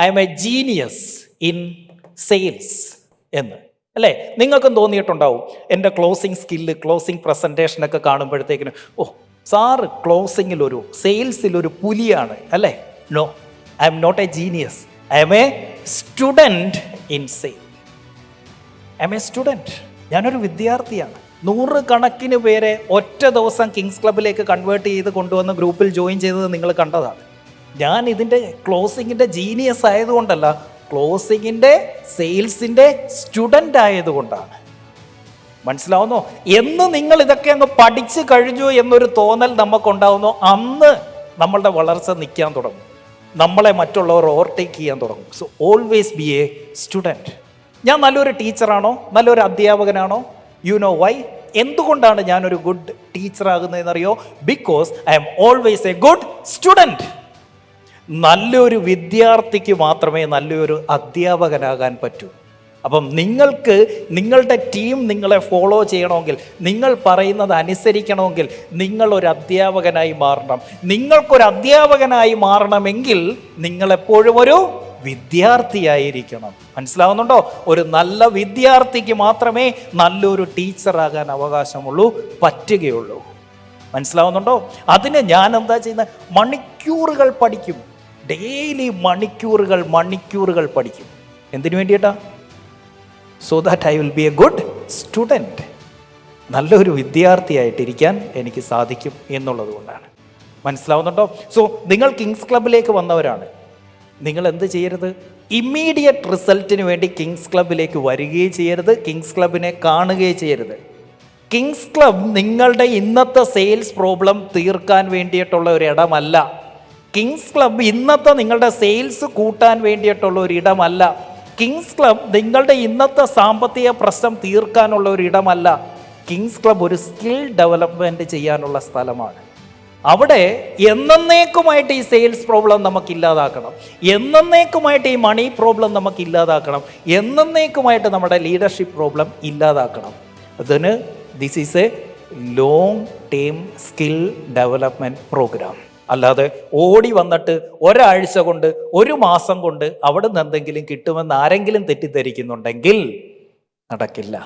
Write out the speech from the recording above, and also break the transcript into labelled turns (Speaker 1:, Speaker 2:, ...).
Speaker 1: I am a genius in sales എന്ന്. അല്ലേ? നിങ്ങൾക്കും തോന്നിയിട്ടുണ്ടാവും എന്റെ ക്ലോസിംഗ് സ്കില്ല് ക്ലോസിംഗ് പ്രസന്റേഷനൊക്കെ കാണുമ്പോഴത്തേക്കിന് ഓ സാറ് ക്ലോസിങ്ങിലൊരു സെയിൽസിലൊരു പുലിയാണ് അല്ലേ? No I am not a genius I am a student in sale I am a student ഞാനൊരു വിദ്യാർത്ഥിയാണ്. നൂറ് കണക്കിന് പേരെ ഒറ്റ ദിവസം കിങ്സ് ക്ലബിലേക്ക് കൺവേർട്ട് ചെയ്ത് കൊണ്ടുവന്ന് ഗ്രൂപ്പിൽ ജോയിൻ ചെയ്തത് നിങ്ങൾ കണ്ടതാണ്. ഞാൻ ഇതിന്റെ ക്ലോസിങ്ങിന്റെ ജീനിയസ് ആയതുകൊണ്ടല്ല ക്ലോസിങ്ങിന്റെ സെയിൽസിന്റെ സ്റ്റുഡന്റ് ആയതുകൊണ്ടാണ്. മനസ്സിലാവുന്നോ? എന്ന് നിങ്ങൾ ഇതൊക്കെ അങ്ങ് പഠിച്ചു കഴിഞ്ഞു എന്നൊരു തോന്നൽ നമുക്കുണ്ടാവുന്നു അന്ന് നമ്മളുടെ വളർച്ച നിൽക്കാൻ തുടങ്ങും. നമ്മളെ മറ്റുള്ളവർ ഓവർടേക്ക് ചെയ്യാൻ തുടങ്ങും. So always be a student ഞാൻ നല്ലൊരു ടീച്ചറാണോ നല്ലൊരു അധ്യാപകനാണോ? യു നോ വൈ എന്തുകൊണ്ടാണ് ഞാനൊരു good ടീച്ചറാകുന്നതെന്നറിയോ because I am always a good student നല്ലൊരു വിദ്യാർത്ഥിക്ക് മാത്രമേ നല്ലൊരു അധ്യാപകനാകാൻ പറ്റൂ. അപ്പം നിങ്ങൾക്ക് നിങ്ങളുടെ ടീം നിങ്ങളെ ഫോളോ ചെയ്യണമെങ്കിൽ നിങ്ങൾ പറയുന്നത് അനുസരിക്കണമെങ്കിൽ നിങ്ങൾ ഒരു അധ്യാപകനായി മാറണം. നിങ്ങൾക്കൊരു അധ്യാപകനായി മാറണമെങ്കിൽ നിങ്ങളെപ്പോഴും ഒരു വിദ്യാർത്ഥിയായിരിക്കണം. മനസ്സിലാവുന്നുണ്ടോ? ഒരു നല്ല വിദ്യാർത്ഥിക്ക് മാത്രമേ നല്ലൊരു ടീച്ചറാകാൻ അവകാശമുള്ളൂ പറ്റുകയുള്ളൂ. മനസ്സിലാവുന്നുണ്ടോ? അതിന് ഞാൻ എന്താ ചെയ്യുന്നത്? മണിക്കൂറുകൾ പഠിക്കും. ഡെയിലി മണിക്കൂറുകൾ മണിക്കൂറുകൾ പഠിക്കും. എന്തിനു വേണ്ടിയിട്ടാ? So that I will be a good student നല്ലൊരു വിദ്യാർത്ഥിയായിട്ടിരിക്കാൻ എനിക്ക് സാധിക്കും എന്നുള്ളത് കൊണ്ടാണ്. മനസ്സിലാവുന്നുണ്ടോ? സോ നിങ്ങൾ കിങ്സ് ക്ലബിലേക്ക് വന്നവരാണ്. നിങ്ങൾ എന്ത് ചെയ്യരുത്? ഇമ്മീഡിയറ്റ് റിസൾട്ടിന് വേണ്ടി കിങ്സ് ക്ലബിലേക്ക് വരികയും ചെയ്യരുത്. കിങ്സ് ക്ലബിനെ കാണുകയും ചെയ്യരുത്. കിങ്സ് ക്ലബ് നിങ്ങളുടെ ഇന്നത്തെ സെയിൽസ് പ്രോബ്ലം തീർക്കാൻ വേണ്ടിയിട്ടുള്ള ഒരു ഇടമല്ല. കിങ്സ് ക്ലബ് ഇന്നത്തെ നിങ്ങളുടെ സെയിൽസ് കൂട്ടാൻ വേണ്ടിയിട്ടുള്ള ഒരു ഇടമല്ല. കിങ്സ് ക്ലബ് നിങ്ങളുടെ ഇന്നത്തെ സാമ്പത്തിക പ്രശ്നം തീർക്കാനുള്ള ഒരു ഇടമല്ല. കിങ്സ് ക്ലബ് ഒരു സ്കിൽ ഡെവലപ്മെന്റ് ചെയ്യാനുള്ള സ്ഥലമാണ്. അവിടെ എന്നേക്കുമായിട്ട് ഈ സെയിൽസ് പ്രോബ്ലം നമുക്ക് ഇല്ലാതാക്കണം. എന്നേക്കുമായിട്ട് ഈ മണി പ്രോബ്ലം നമുക്ക് ഇല്ലാതാക്കണം. എന്നേക്കുമായിട്ട് നമ്മുടെ ലീഡർഷിപ്പ് പ്രോബ്ലം ഇല്ലാതാക്കണം. അതിന് this is a long term skill development programme അല്ലാതെ ഓടി വന്നിട്ട് ഒരാഴ്ച കൊണ്ട് ഒരു മാസം കൊണ്ട് അവിടെ നിന്ന് എന്തെങ്കിലും കിട്ടുമെന്ന് ആരെങ്കിലും തെറ്റിദ്ധരിക്കുന്നുണ്ടെങ്കിൽ നടക്കില്ല.